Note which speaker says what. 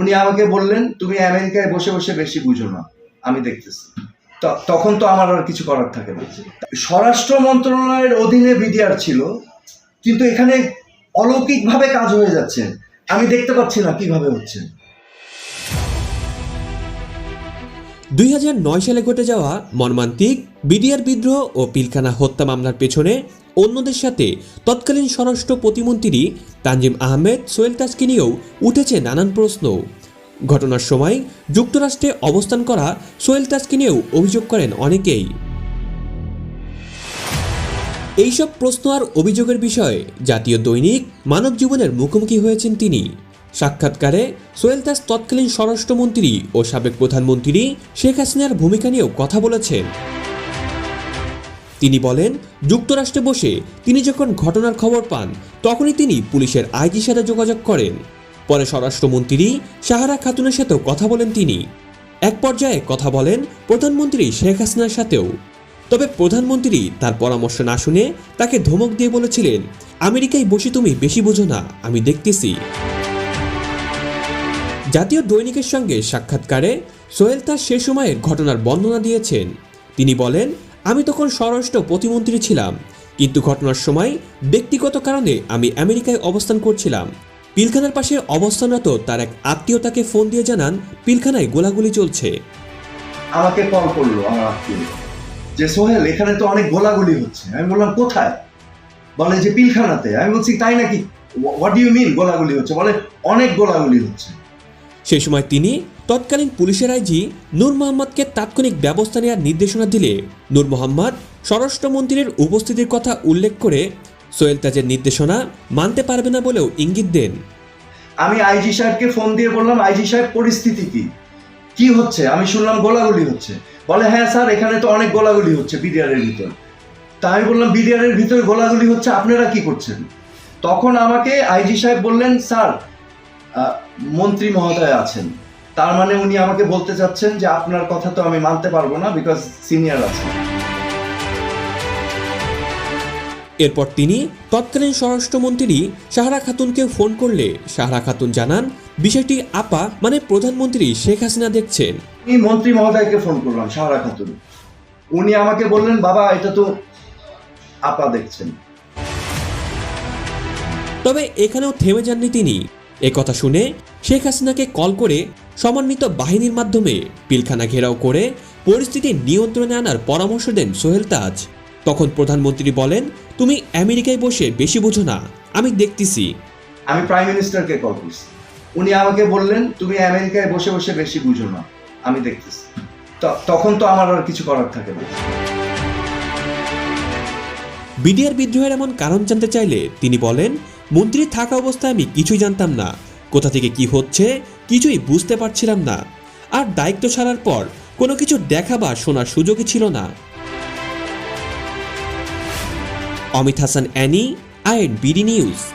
Speaker 1: উনি আমাকে বললেন, তুমি আমেরিকায় বসে বসে বেশি বুঝো না। আমি দেখতেছি। তখন তো আমার আর কিছু করার থাকে না। স্বরাষ্ট্র মন্ত্রণালয়ের অধীনে বিডিআর ছিল, কিন্তু এখানে অলৌকিকভাবে কাজ হয়ে যাচ্ছে। আমি দেখতে পাচ্ছি না কীভাবে হচ্ছে।
Speaker 2: দুই হাজার নয় সালে ঘটে যাওয়া মর্মান্তিক বিডিআর বিদ্রোহ ও পিলখানা হত্যা মামলার পেছনে অন্যদের সাথে তৎকালীন স্বরাষ্ট্র প্রতিমন্ত্রী তানজিম আহমেদ সোহেল তাজকে নিয়েও উঠেছে নানান প্রশ্ন। ঘটনার সময় যুক্তরাষ্ট্রে অবস্থান করা সোহেল তাজকে নিয়েও অভিযোগ করেন অনেকেই। এইসব প্রশ্ন আর অভিযোগের বিষয়ে জাতীয় দৈনিক মানব জীবনের মুখোমুখি হয়েছেন তিনি। সাক্ষাৎকারে সোহেল দাস তৎকালীন স্বরাষ্ট্রমন্ত্রী ও সাবেক প্রধানমন্ত্রী শেখ হাসিনার ভূমিকা নিয়েও কথা বলেছেন। তিনি বলেন, যুক্তরাষ্ট্রে বসে তিনি যখন ঘটনার খবর পান, তখনই তিনি পুলিশের আইজির সাথে যোগাযোগ করেন। পরে স্বরাষ্ট্রমন্ত্রী সাহারা খাতুনের সাথেও কথা বলেন তিনি। এক পর্যায়ে কথা বলেন প্রধানমন্ত্রী শেখ হাসিনার সাথেও। তবে প্রধানমন্ত্রী তার পরামর্শ না শুনে তাকে ধমক দিয়ে বলেছিলেন, আমেরিকায় বসে তুমি বেশি বোঝো না, আমি দেখতেছি। জাতীয় দৈনিকের সঙ্গে সাক্ষাৎকারে সোহেল তার সে সময়ের ঘটনার বর্ণনা দিয়েছেন। তিনি বলেন আমি তখন স্বরাষ্ট্র প্রতিমন্ত্রী ছিলাম, কিন্তু ঘটনার সময় ব্যক্তিগত কারণে আমি আমেরিকায় অবস্থান করছিলাম। পিলখানার পাশে অবস্থানরত তার এক আত্মীয় তাকে ফোন দিয়ে জানান, পিলখানায় গোলাগুলি চলছে।
Speaker 1: আমাকে কল করল আমার আত্মীয়। যে, সোহেল, এখানে তো অনেক গোলাগুলি হচ্ছে। আমি বললাম, কোথায়? বলে যে, পিলখানাতে। আমি বলছি, তাই নাকি? হোয়াট ইউ মিন গোলাগুলি হচ্ছে? বলে, অনেক গোলাগুলি হচ্ছে।
Speaker 2: সে সময় তিনি তৎকালীন পুলিশের আইজি নূর মোহাম্মদকে তাৎক্ষণিক ব্যবস্থা নেওয়ার নির্দেশনা দিলে নূর মোহাম্মদ স্বরাষ্ট্রমন্ত্রীর উপস্থিতির কথা উল্লেখ করে সোহেল তাজের নির্দেশনা মানতে পারবে না বলেও ইঙ্গিত দেন।
Speaker 1: আমি আইজি সাহেবকে ফোন দিয়ে বললাম, আইজি সাহেব, পরিস্থিতি কি? কি হচ্ছে? আমি শুনলাম গোলাগুলি হচ্ছে। বলে হ্যাঁ স্যার, এখানে তো অনেক গোলাগুলি হচ্ছে বিডিআরের ভিতর। তা আমি বললাম, বিডিআরের ভিতরে গোলাগুলি হচ্ছে, আপনারা কি করছেন? তখন আমাকে আইজি সাহেব বললেন, স্যার মন্ত্রী মহোদয় আছেন। তার মানে উনি আমাকে বলতে চাচ্ছেন যে আপনার কথা তো আমি মানতে পারব না বিকজ সিনিয়র আছেন।
Speaker 2: এরপর তিনি তৎকালীন স্বরাষ্ট্রমন্ত্রী সাহারা খাতুনকে ফোন করলে সাহারা খাতুন জানান বিষয়টি আপা মানে প্রধানমন্ত্রী শেখ হাসিনা দেখছেন।
Speaker 1: আমি মন্ত্রী মহোদয়কে ফোন করলাম সাহারা খাতুন। উনি আমাকে বললেন বাবা এটা তো আপা দেখছেন।
Speaker 2: তবে এখানেও থেমে যাননি তিনি। কথা শুনে শেখ হাসিনাকে কল করে সমন্বিত বাহিনীর মাধ্যমে পিলখানা ঘেরাও করে পরিস্থিতি নিয়ন্ত্রণে আনার পরামর্শ দেন সোহেল তাজ। তখন প্রধানমন্ত্রী বলেন তুমি আমেরিকায় বসে বেশি বোঝো না আমি দেখতেছি।
Speaker 1: আমি প্রাইম মিনিস্টারকে কল করছি। উনি আমাকে বললেন তুমি আমেরিকায় বসে বসে বেশি বুঝো না আমি দেখতেছি। তখন তো আমার আর কিছু করার থাকে না।
Speaker 2: বিডিআর বিদ্রোহের এমন কারণ জানতে চাইলে তিনি বলেন মন্ত্রী থাকা অবস্থায় আমি কিছুই জানতাম না। কোথা থেকে কি হচ্ছে, কিছুই বুঝতে পারছিলাম না। আর দায়িত্ব ছাড়ার পর কোনো কিছু দেখা বা শোনার সুযোগই ছিল না। অমিত হাসান, অ্যানি, আই এন বিডি নিউজ।